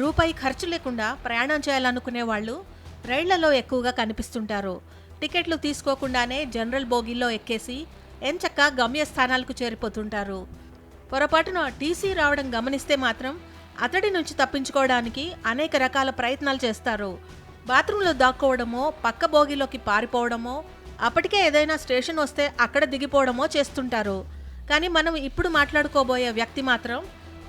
రూపాయి ఖర్చు లేకుండా ప్రయాణం చేయాలనుకునే వాళ్ళు రైళ్ళలో ఎక్కువగా కనిపిస్తుంటారు. టికెట్లు తీసుకోకుండానే జనరల్ బోగీల్లో ఎక్కేసి ఎంచక్క గమ్యస్థానాలకు చేరిపోతుంటారు. పొరపాటున టీసీ రావడం గమనిస్తే మాత్రం అతడి నుంచి తప్పించుకోవడానికి అనేక రకాల ప్రయత్నాలు చేస్తారు. బాత్రూంలో దాక్కోవడమో పక్క బోగిలోకి పారిపోవడమో అప్పటికే ఏదైనా స్టేషన్ వస్తే అక్కడ దిగిపోవడమో చేస్తుంటారు. కానీ మనం ఇప్పుడు మాట్లాడుకోబోయే వ్యక్తి మాత్రం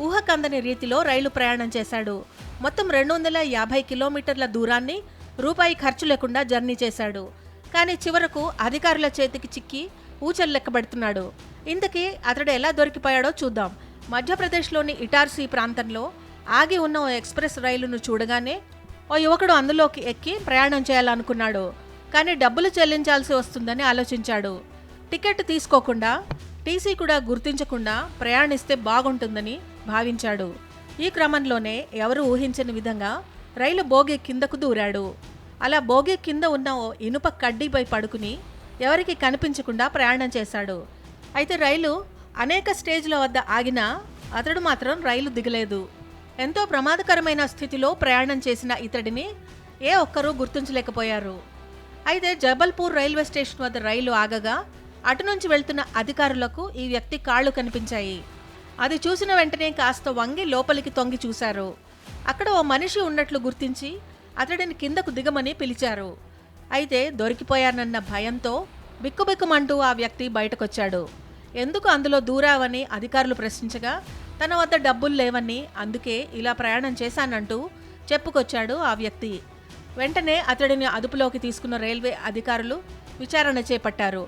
ఊహకందని రీతిలో రైలు ప్రయాణం చేశాడు. మొత్తం రెండు వందల యాభై కిలోమీటర్ల దూరాన్ని రూపాయి ఖర్చు లేకుండా జర్నీ చేశాడు. కానీ చివరకు అధికారుల చేతికి చిక్కి ఊచలు లెక్కబెడుతున్నాడు. ఇంతకీ అతడు ఎలా దొరికిపోయాడో చూద్దాం. మధ్యప్రదేశ్లోని ఇటార్సీ ప్రాంతంలో ఆగి ఉన్న ఓ ఎక్స్ప్రెస్ రైలును చూడగానే ఓ యువకుడు అందులోకి ఎక్కి ప్రయాణం చేయాలనుకున్నాడు. కానీ డబ్బులు చెల్లించాల్సి వస్తుందని ఆలోచించాడు. టికెట్ తీసుకోకుండా టీసీ కూడా గుర్తించకుండా ప్రయాణిస్తే బాగుంటుందని భావించాడు. ఈ క్రమంలోనే ఎవరు ఊహించని విధంగా రైలు బోగి కిందకు దూరాడు. అలా బోగి కింద ఉన్న ఓ ఇనుప కడ్డీపై పడుకుని ఎవరికి కనిపించకుండా ప్రయాణం చేశాడు. అయితే రైలు అనేక స్టేజ్ల వద్ద ఆగినా అతడు మాత్రం రైలు దిగలేదు. ఎంతో ప్రమాదకరమైన స్థితిలో ప్రయాణం చేసిన ఇతడిని ఏ ఒక్కరూ గుర్తించలేకపోయారు. అయితే జబల్పూర్ రైల్వే స్టేషన్ వద్ద రైలు ఆగగా అటు నుంచి వెళ్తున్న అధికారులకు ఈ వ్యక్తి కాళ్ళు కనిపించాయి. అది చూసిన వెంటనే కాస్త వంగి లోపలికి తొంగి చూశారు. అక్కడ ఓ మనిషి ఉన్నట్లు గుర్తించి అతడిని కిందకు దిగమని పిలిచారు. అయితే దొరికిపోయానన్న భయంతో బిక్కుబిక్కుమంటూ ఆ వ్యక్తి బయటకొచ్చాడు. ఎందుకు అందులో దూరావని అధికారులు ప్రశ్నించగా తన వద్ద డబ్బులు లేవని అందుకే ఇలా ప్రయాణం చేశానంటూ చెప్పుకొచ్చాడు ఆ వ్యక్తి. వెంటనే అతడిని అదుపులోకి తీసుకున్న రైల్వే అధికారులు విచారణ చేపట్టారు.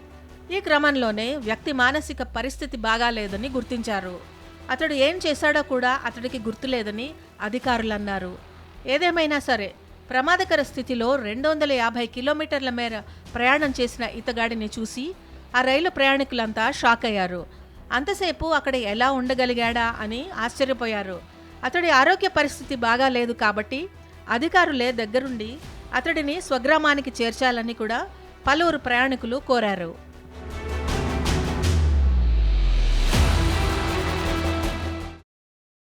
ఈ క్రమంలోనే వ్యక్తి మానసిక పరిస్థితి బాగాలేదని గుర్తించారు. అతడు ఏం చేశాడో కూడా అతడికి గుర్తులేదని అధికారులన్నారు. ఏదేమైనా సరే ప్రమాదకర స్థితిలో రెండు వందల యాభై కిలోమీటర్ల మేర ప్రయాణం చేసిన ఇతగాడిని చూసి ఆ రైలు ప్రయాణికులంతా షాక్ అయ్యారు అంతసేపు అక్కడ ఎలా ఉండగలిగాడా అని ఆశ్చర్యపోయారు. అతడి ఆరోగ్య పరిస్థితి బాగా లేదు కాబట్టి అధికారులే దగ్గరుండి అతడిని స్వగ్రామానికి చేర్చాలని కూడా పలువురు ప్రయాణికులు కోరారు.